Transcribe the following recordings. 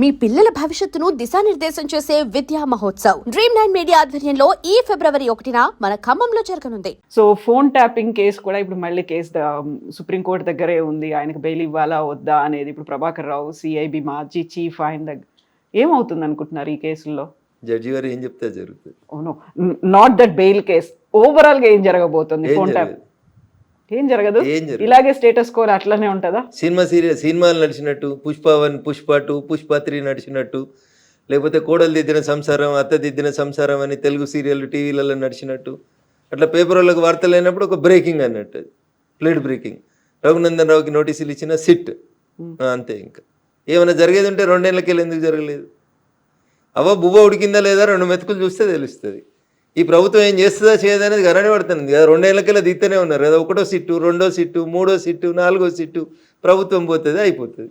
మీ పిల్లల భవిష్యత్తును దిశానిర్దేశం చేసే విద్యా మహోత్సవ్. డ్రీమ్ నైన్ మీడియా ఆధ్వర్యంలో ఈ ఫిబ్రవరి ఒకటిన మన ఖమ్మంలో జరగనుంది. సో ఫోన్ ట్యాపింగ్ కేసు కూడా ఇప్పుడు మళ్ళీ కేసు సుప్రీంకోర్టు దగ్గరే ఉంది. ఆయనకు బెయిల్ ఇవ్వాలా వద్దా అనేది ఇప్పుడు ప్రభాకర్ రావు సిఐబి మాజీ చీఫ్ ఆయన దగ్గర ఏమవుతుంది అనుకుంటున్నారు ఈ కేసుల్లో? జడ్జి గారు ఏం చెప్తే జరుగుతుంది. నాట్ దట్ బెయిల్ కేస్ ఓవరాల్గా ఏం జరగబోతుంది? ఫోన్ ట్యాప్ జరగదు. ఏం జరగదు. ఇలాగే స్టేటస్ కోర్ అట్లనే ఉంటుందా? సినిమా సీరియల్ సినిమాలు నడిచినట్టు Pushpa one Pushpa two Pushpa three నడిచినట్టు లేకపోతే కోడలు దిద్దిన సంసారం అత్త దిద్దిన సంసారం అని తెలుగు సీరియల్ టీవీలలో నడిచినట్టు అట్లా పేపర్ వాళ్ళకి వార్తలు అయినప్పుడు ఒక బ్రేకింగ్ అన్నట్టు ప్లేట్ బ్రేకింగ్ రఘునందన్ రావుకి నోటీసులు ఇచ్చిన సిట్ అంతే ఇంకా. ఏమైనా జరిగేది ఉంటే రెండేళ్ళకి ఎందుకు జరగలేదు? అవ్వ బువ్వ ఉడికిందా లేదా రెండు మెతుకులు చూస్తే తెలుస్తుంది. ఈ ప్రభుత్వం ఏం చేస్తుందా చేయదా అనేది గరణి పడుతుంది. కదా రెండేళ్ళకెళ్ళి దిగుతూనే ఉన్నారు. కదా ఒకటో సిట్టు రెండో సిట్టు మూడో సిట్టు నాలుగో సిట్టు ప్రభుత్వం పోతుంది అయిపోతుంది.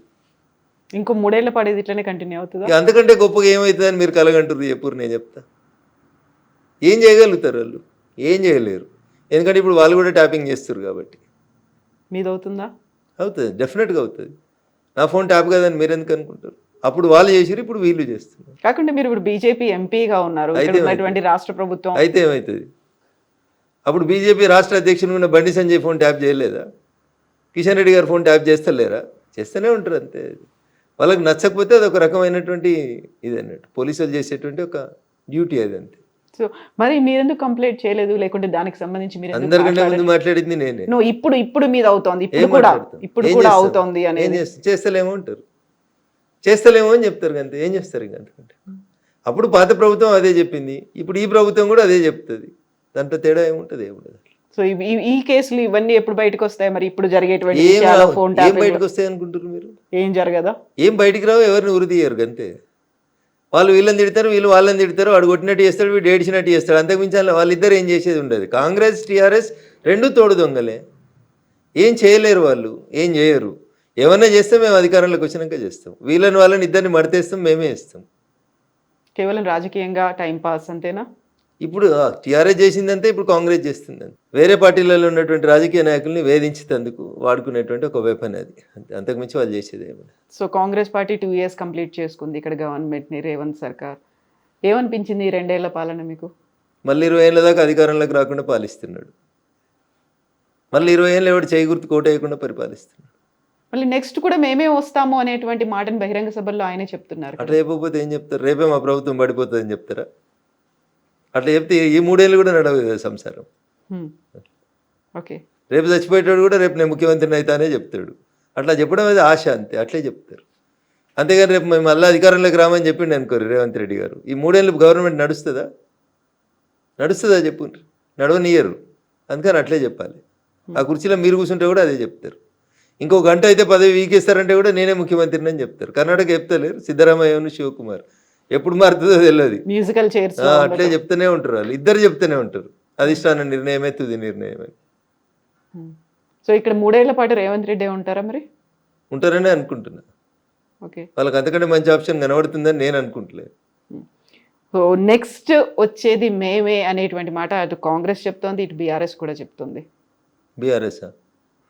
ఇంకో మూడేళ్ళ పడేది ఇట్లనే కంటిన్యూ అవుతుందా? ఇక అంతకంటే గొప్పగా ఏమవుతుందని మీరు కలగంటారు చెప్పురు నేను చెప్తా. ఏం చేయగలుగుతారు వాళ్ళు? ఏం చేయలేరు. ఎందుకంటే ఇప్పుడు వాళ్ళు కూడా ట్యాపింగ్ చేస్తారు కాబట్టి. మీది అవుతుందా అవుతుంది డెఫినెట్గా అవుతుంది. నా ఫోన్ ట్యాప్ కదని మీరు ఎందుకు అనుకుంటారు? అప్పుడు వాళ్ళు చేసిరు ఇప్పుడు వీళ్ళు చేస్తున్నారు. కాకుండా మీరు ఇప్పుడు బీజేపీ ఎంపీగా ఉన్నారు ఉన్నటువంటి రాష్ట్ర ప్రభుత్వం. అయితే ఏమవుతుంది అప్పుడు బీజేపీ రాష్ట్ర అధ్యక్షుడు ఉన్న బండి సంజయ్ ఫోన్ ట్యాప్ చేయలేదా? కిషన్ రెడ్డి గారు ఫోన్ ట్యాప్ చేస్తలేరా? చేస్తూనే ఉంటారు అంతే. వాళ్ళకి నచ్చకపోతే అది ఒక రకమైనటువంటి ఇది అన్నట్టు పోలీసులు చేసేటువంటి ఒక డ్యూటీ అది అంతే. సో మరి మీరెందుకు కంప్లైంట్ చేయలేదు? లేకుంటే దానికి సంబంధించి మీరు అందరికంటే ముందు? మాట్లాడింది నేనే. ఇప్పుడు ఇప్పుడు మీద అవుతోంది ఇప్పుడు కూడా? ఇప్పుడు కూడా? అవుతోంది అనేది. చేస్తాం? చేస్తలేమో అని చెప్తారు అంతే. ఏం చేస్తారు ఇంక అంతకంటే? అప్పుడు పాత ప్రభుత్వం అదే చెప్పింది. ఇప్పుడు ఈ ప్రభుత్వం కూడా అదే చెప్తుంది. దాంట్లో తేడా ఏముంటుంది? ఏముండదు సో ఈ- కేసులు ఇవన్నీ ఎప్పుడు బయటకు వస్తాయి? మరి ఇప్పుడు జరిగేటువంటి ఏం. ఫోన్ బయటకు వస్తాయి అనుకుంటారు మీరు? ఏం జరగదా? ఏం బయటికి రావు? ఎవరిని ఉరి తీయరు అంతే వాళ్ళు వీళ్ళని తిడతారు వీళ్ళు వాళ్ళని తిడతారు. వాడు కొట్టినట్టు చేస్తాడు వీడు ఏడిచినట్టు చేస్తాడు. అంతకు మించి వాళ్ళ- వాళ్ళిద్దరు ఏం చేసేది ఉండదు. కాంగ్రెస్ టీఆర్ఎస్ రెండు తోడు దొంగలే. ఏం చేయలేరు వాళ్ళు. ఏం చేయరు. ఏమన్నా చేస్తే మేము అధికారంలోకి వచ్చినాక చేస్తాం. వీళ్ళని వాళ్ళని ఇద్దరిని మడతేస్తాం మేమే ఇస్తాం కేవలం రాజకీయంగా టైం పాస్ అంతేనా? ఇప్పుడు టీఆర్ఎస్ చేసిందంతే ఇప్పుడు కాంగ్రెస్ చేస్తుందంతే. వేరే పార్టీలలో ఉన్నటువంటి రాజకీయ నాయకుల్ని వేధించేందుకు వాడుకునేటువంటి ఒక వెపన్ అది. అంతే అంతకుమించి వాళ్ళు చేసేది ఏమన్నా so Congress party two years complete చేసుకుంది ఇక్కడ గవర్నమెంట్ని రేవంత్ సర్కార్. ఏమనిపించింది ఈ రెండేళ్ళ పాలన మీకు? మళ్ళీ ఇరవై ఏళ్ళ దాకా అధికారంలోకి రాకుండా పాలిస్తున్నాడు. మళ్ళీ ఇరవై ఏళ్ళు ఎవడు చేయి గుర్తు కోట వేయకుండా పరిపాలిస్తున్నాడు. మళ్ళీ నెక్స్ట్ కూడా మేమే వస్తాము అనేటువంటి మాటను బహిరంగ సభల్లో ఆయనే చెప్తున్నారు అట్లా చెప్పకపోతే ఏం చెప్తారు? రేపే మా ప్రభుత్వం పడిపోతుందని చెప్తారా? అట్లా చెప్తే ఈ మూడేళ్ళు కూడా నడవదు సంసారం. ఓకే రేపు చచ్చిపోయేటాడు కూడా రేపు నేను ముఖ్యమంత్రిని అవుతానే చెప్తాడు. అట్లా చెప్పడం అది ఆశ అంతే అట్లే చెప్తారు. అంతేగాని రేపు మేము మళ్ళీ అధికారంలోకి రామని చెప్పిండు అనుకోరు రేవంత్ రెడ్డి గారు. ఈ మూడేళ్ళు గవర్నమెంట్ నడుస్తుందా? నడుస్తుందా చెప్పు నడవనియరు. అందుకని అట్లే చెప్పాలి. ఆ కుర్చీలో మీరు కూర్చుంటే కూడా అదే చెప్తారు. ఇంకో గంట అయితే పదవి వీకేస్తారంటే కూడా నేనే ముఖ్యమంత్రిని అని చెప్తారు. కర్ణాటక చెప్తలేరు సిద్ధరామయ్యను శివకుమార్. ఎప్పుడు మారుతుందో తెలియదు మ్యూజికల్ చైర్స్ అట్లే చెప్తూనే ఉంటారు వాళ్ళు. ఇద్దరు చెప్తూనే ఉంటారు. అధిష్టాన నిర్ణయమే తుది నిర్ణయమే. సో ఇక్కడ మూడేళ్ళ పాటు రేవంత్ రెడ్డి ఉంటారా మరి? ఉంటారనే అనుకుంటున్నా. ఓకే. వాళ్ళకి అంతకంటే మంచి ఆప్షన్ కనబడుతుందని నేను అనుకుంటలేదు. సో నెక్స్ట్ వచ్చేది మేమే అనేటువంటి మాట అటు కాంగ్రెస్ చెప్తోంది ఇటు బీఆర్ఎస్ కూడా చెప్తుంది. బీఆర్ఎస్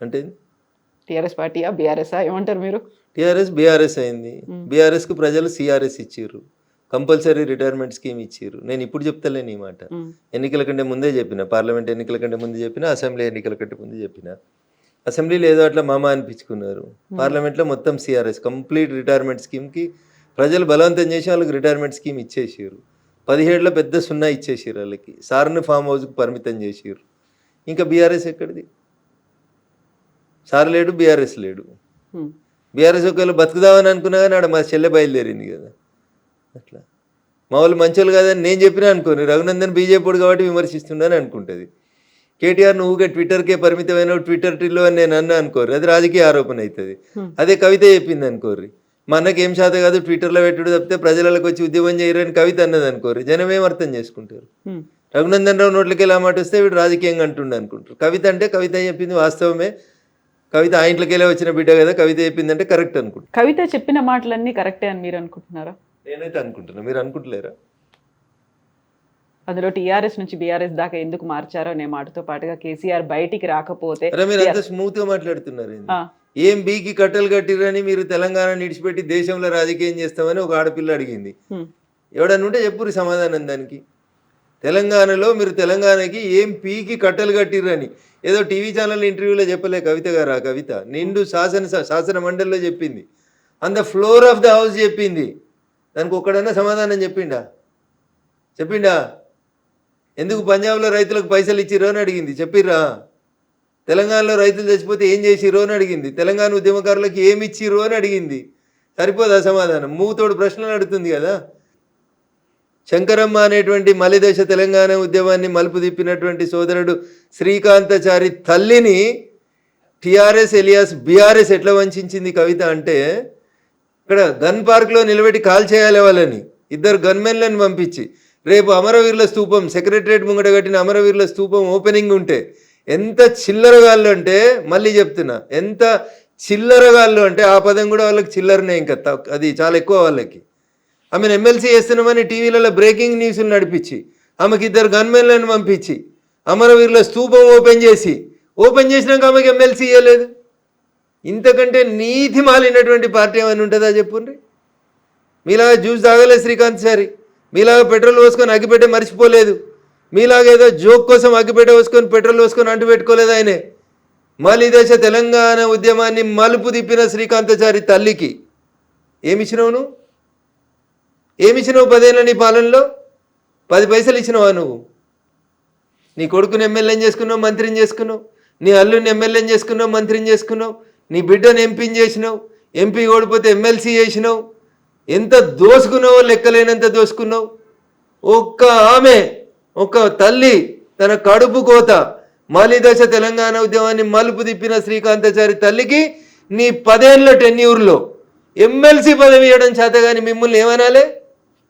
అంటే టీఆర్ఎస్ పార్టీయా బీఆర్ఎస్ఆ ఏమంటారు మీరు? టీఆర్ఎస్ బీఆర్ఎస్ అయింది. బీఆర్ఎస్కి ప్రజలు సిఆర్ఎస్ ఇచ్చారు కంపల్సరీ రిటైర్మెంట్ స్కీమ్ ఇచ్చారు నేను ఇప్పుడు చెప్తలేను ఈ మాట. ఎన్నికల కంటే ముందే చెప్పిన పార్లమెంట్ ఎన్నికల కంటే ముందు చెప్పిన అసెంబ్లీ ఎన్నికల కంటే ముందు చెప్పిన. అసెంబ్లీలో ఏదో అట్లా మామ అనిపించుకున్నారు. పార్లమెంట్లో మొత్తం సిఆర్ఎస్ కంప్లీట్ రిటైర్మెంట్ స్కీమ్కి ప్రజలు బలవంతం చేసి వాళ్ళకి రిటైర్మెంట్ స్కీమ్ ఇచ్చేసారు పదిహేడులో పెద్ద సున్నా ఇచ్చేసారు వాళ్ళకి. సార్ని ఫామ్ హౌస్కి పరిమితం చేసారు ఇంకా బీఆర్ఎస్ ఎక్కడిది? సార్ లేడు బీఆర్ఎస్ లేడు. బీఆర్ఎస్ ఒకవేళ బతుకుదామని అనుకున్నా కానీ ఆడ మా చెల్లె బయలుదేరింది కదా. అట్లా. మా వాళ్ళు మంచోళ్ళు కాదని నేను చెప్పినా అనుకోని రఘునందన్ బీజేపీ కాబట్టి విమర్శిస్తుండని అనుకుంటుంది. కేటీఆర్ నువ్వుగా ట్విట్టర్కే పరిమితమైన ట్విట్టర్ టిల్లో అని నేను అన్నా అనుకోరు అది రాజకీయ ఆరోపణ అవుతుంది అదే కవిత చెప్పింది అనుకోర్రి. మా అన్నకి ఏం శాత కాదు ట్విట్టర్లో పెట్టుడు తప్పితే ప్రజలకు వచ్చి ఉద్యమం చేయరని కవిత అన్నది అనుకోరు జనం ఏం అర్థం చేసుకుంటారు. రఘునందన్ రావు నోట్లకి ఎలా మాట వస్తే వీడు రాజకీయంగా అంటుండే అనుకుంటారు. కవిత అంటే కవిత చెప్పింది వాస్తవమే. కవిత ఆ ఇంట్లోకెళ్ళే వచ్చిన బిడ్డ కదా కవిత చెప్పిందంటే కరెక్ట్ అనుకుంటా. కవిత చెప్పిన మాటలన్నీ కరెక్టే అని మీరు అనుకుంటున్నారా? నేనైతే అనుకుంటున్నా. మీరు అనుకుంటలేరా? అందులో టీఆర్ఎస్ నుంచి బీఆర్ఎస్ దాకా ఎందుకు మార్చారో అనే మాటతో పాటుగా కేసీఆర్ బయటికి రాకపోతే మీరు అంత స్మూత్గా మాట్లాడుతున్నారు ఏం బీకి కట్టలు కట్టిరని మీరు తెలంగాణ నిడిచిపెట్టి దేశంలో రాజకీయం చేస్తామని ఒక ఆడపిల్ల అడిగింది. ఉంటే చెప్పురు సమాధానం దానికి. తెలంగాణలో మీరు తెలంగాణకి ఏం పీకి కట్టలు కట్టిర్రని. ఏదో టీవీ ఛానల్ ఇంటర్వ్యూలో చెప్పలే కవిత గారు ఆ కవిత. నిండు శాసన శాసన మండలిలో చెప్పింది. On the floor of the house చెప్పింది. దానికి ఒక్కడన్నా సమాధానం చెప్పిండా? చెప్పిండా? ఎందుకు పంజాబ్లో రైతులకు పైసలు ఇచ్చిర్రో అని అడిగింది. చెప్పిర్రా? తెలంగాణలో రైతులు చచ్చిపోతే ఏం చేసిరో అని అడిగింది. తెలంగాణ ఉద్యమకారులకు ఏమి ఇచ్చిర్రో అని అడిగింది. సరిపోదా సమాధానం? మూతోడు ప్రశ్నలు అడుగుతుంది కదా. శంకరమ్మ అనేటువంటి మలిదశ తెలంగాణ ఉద్యమాన్ని మలుపు తిప్పినటువంటి సోదరుడు శ్రీకాంతచారి తల్లిని టిఆర్ఎస్ ఎలియాస్ బీఆర్ఎస్ ఎట్లా వంచింది కవిత అంటే ఇక్కడ గన్ పార్క్లో నిలబెట్టి కాల్ చేయాలి వాళ్ళని. ఇద్దరు గన్మెన్లను పంపించి రేపు అమరవీరుల స్తూపం సెక్రటరేట్ ముంగట కట్టిన అమరవీరుల స్తూపం ఓపెనింగ్ ఉంటే ఎంత చిల్లరగాళ్ళు అంటే మళ్ళీ చెప్తున్నా ఎంత చిల్లరగాళ్ళు అంటే ఆ పదం కూడా వాళ్ళకి చిల్లరనే ఇంకా అది చాలా ఎక్కువ వాళ్ళకి. ఆమెను ఎమ్మెల్సీ చేస్తున్నామని టీవీలలో బ్రేకింగ్ న్యూస్లు నడిపించి ఆమెకి ఇద్దరు గన్మెన్లను పంపించి అమరవీరుల స్తూపం ఓపెన్ చేసి ఓపెన్ చేసినాక ఆమెకి ఎమ్మెల్సీ ఇవ్వలేదు ఇంతకంటే నీతి మాలినటువంటి పార్టీ ఏమైనా ఉంటుందా చెప్పుండ్రి? మీలాగా జ్యూస్ తాగలేదు శ్రీకాంత్ సారి. మీలాగా పెట్రోల్ పోసుకొని అగ్గిపెట్టే మర్చిపోలేదు. మీలాగా ఏదో జోక్ కోసం అగ్గిపెట్ట పోసుకొని పెట్రోల్ పోసుకొని అంటు పెట్టుకోలేదు ఆయనే. మళ్ళీ దేశ తెలంగాణ ఉద్యమాన్ని మలుపు తిప్పిన శ్రీకాంతచారి తల్లికి. ఏమిచ్చినావు నువ్వు? ఏమిచ్చినావు పదేళ్ళ నీ పాలనలో? పది పైసలు ఇచ్చినావా నువ్వు? నీ కొడుకుని ఎమ్మెల్యేని చేసుకున్నావు మంత్రిని చేసుకున్నావు నీ అల్లుని ఎమ్మెల్యేని చేసుకున్నావు మంత్రిని చేసుకున్నావు నీ బిడ్డను ఎంపీని చేసినావు ఎంపీ ఓడిపోతే ఎమ్మెల్సీ చేసినావు ఎంత దోసుకున్నావో లెక్కలేనంత దోసుకున్నావు? ఒక్క ఆమె ఒక తల్లి తన కడుపు కోత మాలిదశ తెలంగాణ ఉద్యమాన్ని మలుపు తిప్పిన శ్రీకాంతాచారి తల్లికి నీ పదేళ్ళ టెన్యూర్లో. ఎమ్మెల్సీ పదవి ఇవ్వడం చేత కానీ మిమ్మల్ని ఏమనాలే?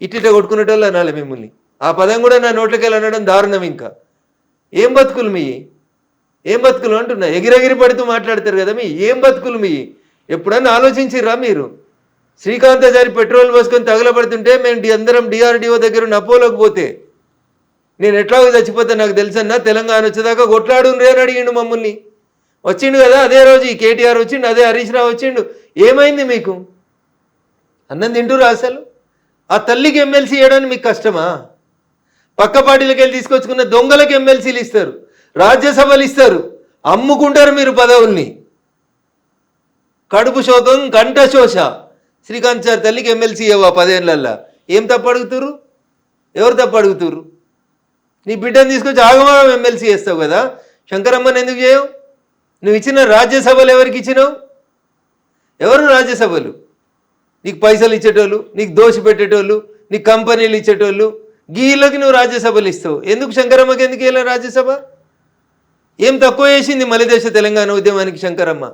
ఇట్టిట కొట్టుకునేటోళ్ళు అనాలి మిమ్మల్ని. ఆ పదం కూడా నా నోట్లకెళ్ళి అనడం దారుణం ఇంకా. ఏం బతుకులు మీ? ఏం బతుకులు అంటున్నా? ఎగిరెగిరి పడుతూ మాట్లాడతారు కదా మీ? ఏం బతుకులు మీ? ఎప్పుడన్నా ఆలోచించిర్రా మీరు? శ్రీకాంతాచారి పెట్రోల్ పోసుకొని తగలబడుతుంటే మేము డి- అందరం డిఆర్డిఓ దగ్గర నపోలోకి పోతే నేను ఎట్లాగో చచ్చిపోతే నాకు తెలుసన్నా? తెలంగాణ వచ్చేదాకా కొట్లాడు అని అడిగిండు మమ్మల్ని. వచ్చిండు కదా అదే రోజు ఈ కేటీఆర్ వచ్చిండు అదే హరీష్ రావు వచ్చిండు. ఏమైంది మీకు? అన్నం తింటురా అసలు? ఆ తల్లికి ఎమ్మెల్సీ ఇవ్వడానికి మీకు కష్టమా? పక్క పార్టీలకు వెళ్ళి తీసుకొచ్చుకున్న దొంగలకు ఎమ్మెల్సీలు ఇస్తారు. రాజ్యసభలు ఇస్తారు. అమ్ముకుంటారు మీరు పదవుల్ని. కడుపు శోకం కంఠ శోష. శ్రీకాంత్ సార్ తల్లికి ఎమ్మెల్సీ ఇవ్వ పదేళ్ళల్లా ఏం తప్పు అడుగుతురు ఎవరు తప్పు అడుగుతురు నీ బిడ్డను తీసుకొచ్చి ఆగమాగం ఎమ్మెల్సీ చేస్తావు కదా? శంకరమ్మని ఎందుకు చేయవు? నువ్వు ఇచ్చిన రాజ్యసభలు ఎవరికి ఇచ్చినావు? ఎవరు రాజ్యసభలు? నీకు పైసలు ఇచ్చేటోళ్ళు నీకు దోషి పెట్టేటోళ్ళు నీకు కంపెనీలు ఇచ్చేటోళ్ళు గీళ్ళకి నువ్వు రాజ్యసభలు ఇస్తావు. ఎందుకు శంకరమ్మకి ఎందుకు వెళ్ళా రాజ్యసభ? ఏం తక్కువ చేసింది మలిదేశ తెలంగాణ ఉద్యమానికి శంకరమ్మ?